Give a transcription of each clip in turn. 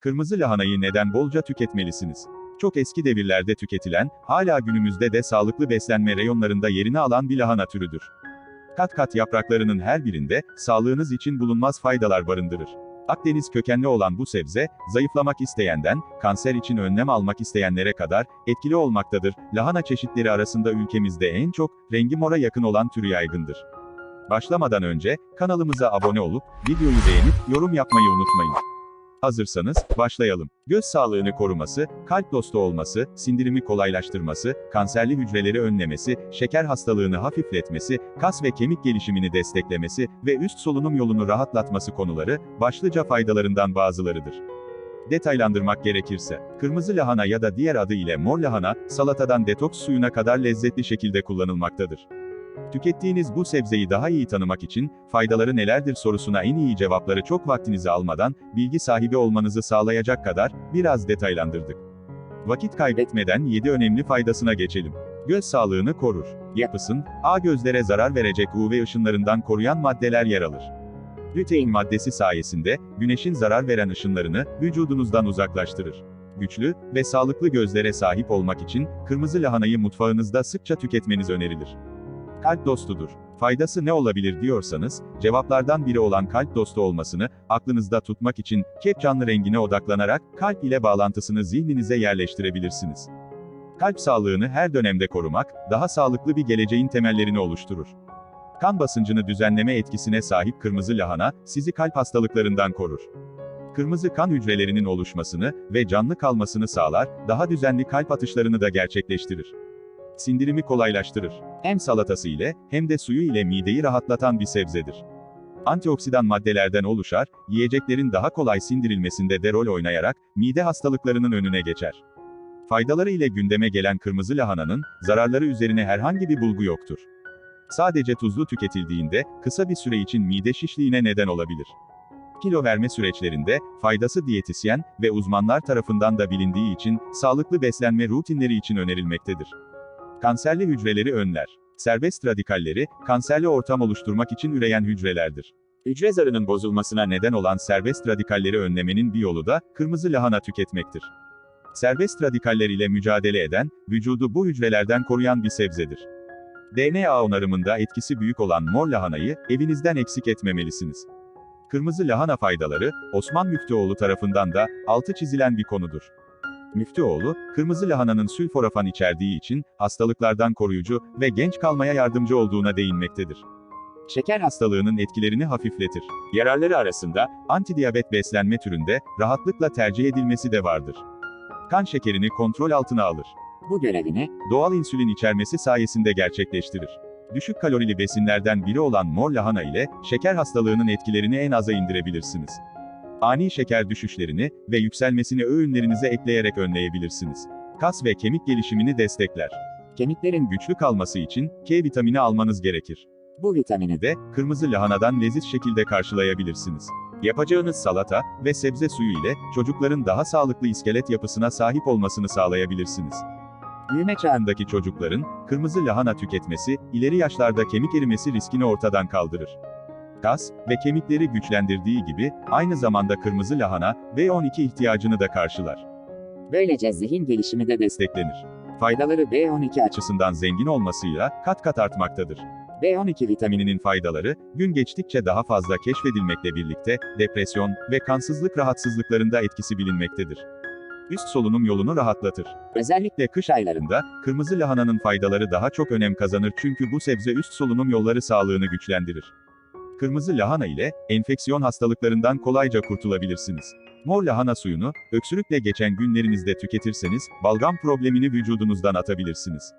Kırmızı lahanayı neden bolca tüketmelisiniz? Çok eski devirlerde tüketilen, hala günümüzde de sağlıklı beslenme reyonlarında yerini alan bir lahana türüdür. Kat kat yapraklarının her birinde, sağlığınız için bulunmaz faydalar barındırır. Akdeniz kökenli olan bu sebze, zayıflamak isteyenden, kanser için önlem almak isteyenlere kadar, etkili olmaktadır. Lahana çeşitleri arasında ülkemizde en çok, rengi mora yakın olan türü yaygındır. Başlamadan önce, kanalımıza abone olup, videoyu beğenip, yorum yapmayı unutmayın. Hazırsanız, başlayalım. Göz sağlığını koruması, kalp dostu olması, sindirimi kolaylaştırması, kanserli hücreleri önlemesi, şeker hastalığını hafifletmesi, kas ve kemik gelişimini desteklemesi ve üst solunum yolunu rahatlatması konuları, başlıca faydalarından bazılarıdır. Detaylandırmak gerekirse, kırmızı lahana ya da diğer adı ile mor lahana, salatadan detoks suyuna kadar lezzetli şekilde kullanılmaktadır. Tükettiğiniz bu sebzeyi daha iyi tanımak için, faydaları nelerdir sorusuna en iyi cevapları çok vaktinizi almadan, bilgi sahibi olmanızı sağlayacak kadar, biraz detaylandırdık. Vakit kaybetmeden 7 önemli faydasına geçelim. Göz sağlığını korur. Yapısın, A gözlere zarar verecek UV ışınlarından koruyan maddeler yer alır. Lutein maddesi sayesinde, güneşin zarar veren ışınlarını, vücudunuzdan uzaklaştırır. Güçlü ve sağlıklı gözlere sahip olmak için, kırmızı lahanayı mutfağınızda sıkça tüketmeniz önerilir. Kalp dostudur. Faydası ne olabilir diyorsanız, cevaplardan biri olan kalp dostu olmasını, aklınızda tutmak için, kep canlı rengine odaklanarak, kalp ile bağlantısını zihninize yerleştirebilirsiniz. Kalp sağlığını her dönemde korumak, daha sağlıklı bir geleceğin temellerini oluşturur. Kan basıncını düzenleme etkisine sahip kırmızı lahana, sizi kalp hastalıklarından korur. Kırmızı kan hücrelerinin oluşmasını ve canlı kalmasını sağlar, daha düzenli kalp atışlarını da gerçekleştirir sindirimi kolaylaştırır. Hem salatası ile, hem de suyu ile mideyi rahatlatan bir sebzedir. Antioksidan maddelerden oluşar, yiyeceklerin daha kolay sindirilmesinde de rol oynayarak, mide hastalıklarının önüne geçer. Faydaları ile gündeme gelen kırmızı lahananın, zararları üzerine herhangi bir bulgu yoktur. Sadece tuzlu tüketildiğinde, kısa bir süre için mide şişliğine neden olabilir. Kilo verme süreçlerinde, faydası diyetisyen ve uzmanlar tarafından da bilindiği için, sağlıklı beslenme rutinleri için önerilmektedir. Kanserli hücreleri önler. Serbest radikalleri, kanserli ortam oluşturmak için üreyen hücrelerdir. Hücre zarının bozulmasına neden olan serbest radikalleri önlemenin bir yolu da, kırmızı lahana tüketmektir. Serbest radikaller ile mücadele eden, vücudu bu hücrelerden koruyan bir sebzedir. DNA onarımında etkisi büyük olan mor lahanayı, evinizden eksik etmemelisiniz. Kırmızı lahana faydaları, Osman Müftüoğlu tarafından da, altı çizilen bir konudur. Müftüoğlu, kırmızı lahananın sülforafan içerdiği için, hastalıklardan koruyucu ve genç kalmaya yardımcı olduğuna değinmektedir. Şeker hastalığının etkilerini hafifletir. Yararları arasında, antidiyabet beslenme türünde, rahatlıkla tercih edilmesi de vardır. Kan şekerini kontrol altına alır. Bu görevini, doğal insülin içermesi sayesinde gerçekleştirir. Düşük kalorili besinlerden biri olan mor lahana ile, şeker hastalığının etkilerini en aza indirebilirsiniz ani şeker düşüşlerini ve yükselmesini öğünlerinize ekleyerek önleyebilirsiniz. Kas ve kemik gelişimini destekler. Kemiklerin güçlü kalması için K vitamini almanız gerekir. Bu vitamini de kırmızı lahanadan leziz şekilde karşılayabilirsiniz. Yapacağınız salata ve sebze suyu ile çocukların daha sağlıklı iskelet yapısına sahip olmasını sağlayabilirsiniz. Büyüme çağındaki çocukların kırmızı lahana tüketmesi ileri yaşlarda kemik erimesi riskini ortadan kaldırır kas ve kemikleri güçlendirdiği gibi, aynı zamanda kırmızı lahana, B12 ihtiyacını da karşılar. Böylece zihin gelişimi de Desteklenir. Faydaları B12 açısından zengin olmasıyla, kat kat artmaktadır. B12 vitamininin faydaları, gün geçtikçe daha fazla keşfedilmekle birlikte, depresyon ve kansızlık rahatsızlıklarında etkisi bilinmektedir. Üst solunum yolunu rahatlatır. Özellikle kış aylarında, kırmızı lahananın faydaları daha çok önem kazanır çünkü bu sebze üst solunum yolları sağlığını güçlendirir. Kırmızı lahana ile, enfeksiyon hastalıklarından kolayca kurtulabilirsiniz. Mor lahana suyunu, öksürükle geçen günlerinizde tüketirseniz, balgam problemini vücudunuzdan atabilirsiniz.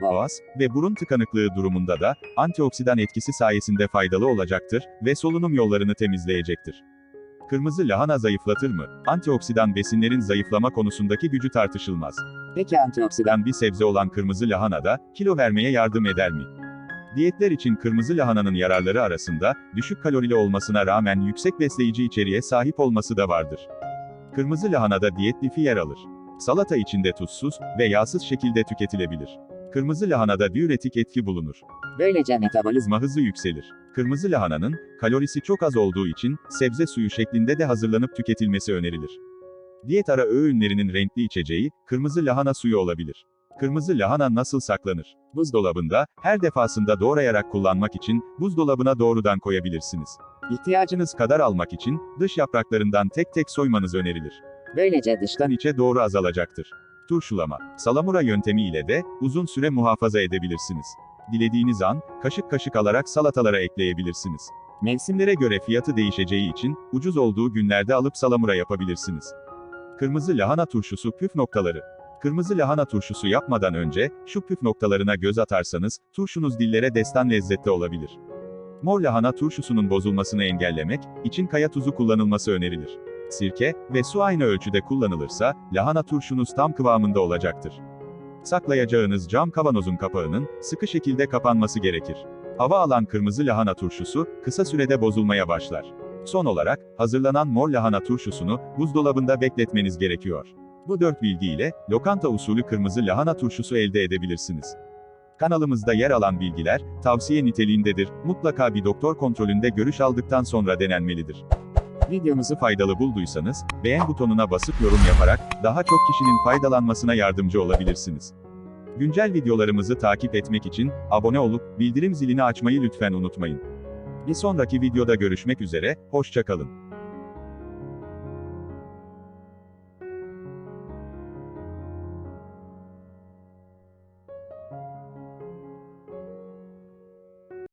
Boğaz ve burun tıkanıklığı durumunda da, antioksidan etkisi sayesinde faydalı olacaktır ve solunum yollarını temizleyecektir. Kırmızı lahana zayıflatır mı? Antioksidan besinlerin zayıflama konusundaki gücü tartışılmaz. Peki antioksidan bir sebze olan kırmızı lahana da, kilo vermeye yardım eder mi? Diyetler için kırmızı lahananın yararları arasında, düşük kalorili olmasına rağmen yüksek besleyici içeriğe sahip olması da vardır. Kırmızı lahanada diyet lifi yer alır. Salata içinde tuzsuz ve yağsız şekilde tüketilebilir. Kırmızı lahanada diüretik etki bulunur. Böylece metabolizma hızı yükselir. Kırmızı lahananın, kalorisi çok az olduğu için, sebze suyu şeklinde de hazırlanıp tüketilmesi önerilir. Diyet ara öğünlerinin renkli içeceği, kırmızı lahana suyu olabilir. Kırmızı lahana nasıl saklanır? Buzdolabında, her defasında doğrayarak kullanmak için, buzdolabına doğrudan koyabilirsiniz. İhtiyacınız kadar almak için, dış yapraklarından tek tek soymanız önerilir. Böylece dıştan içe doğru azalacaktır. Turşulama. Salamura yöntemi ile de, uzun süre muhafaza edebilirsiniz. Dilediğiniz an, kaşık kaşık alarak salatalara ekleyebilirsiniz. Mevsimlere göre fiyatı değişeceği için, ucuz olduğu günlerde alıp salamura yapabilirsiniz. Kırmızı lahana turşusu püf noktaları. Kırmızı lahana turşusu yapmadan önce, şu püf noktalarına göz atarsanız, turşunuz dillere destan lezzette olabilir. Mor lahana turşusunun bozulmasını engellemek, için kaya tuzu kullanılması önerilir. Sirke ve su aynı ölçüde kullanılırsa, lahana turşunuz tam kıvamında olacaktır. Saklayacağınız cam kavanozun kapağının, sıkı şekilde kapanması gerekir. Hava alan kırmızı lahana turşusu, kısa sürede bozulmaya başlar. Son olarak, hazırlanan mor lahana turşusunu, buzdolabında bekletmeniz gerekiyor. Bu dört bilgiyle, lokanta usulü kırmızı lahana turşusu elde edebilirsiniz. Kanalımızda yer alan bilgiler, tavsiye niteliğindedir, mutlaka bir doktor kontrolünde görüş aldıktan sonra denenmelidir. Videomuzu faydalı bulduysanız, beğen butonuna basıp yorum yaparak, daha çok kişinin faydalanmasına yardımcı olabilirsiniz. Güncel videolarımızı takip etmek için, abone olup, bildirim zilini açmayı lütfen unutmayın. Bir sonraki videoda görüşmek üzere, hoşçakalın.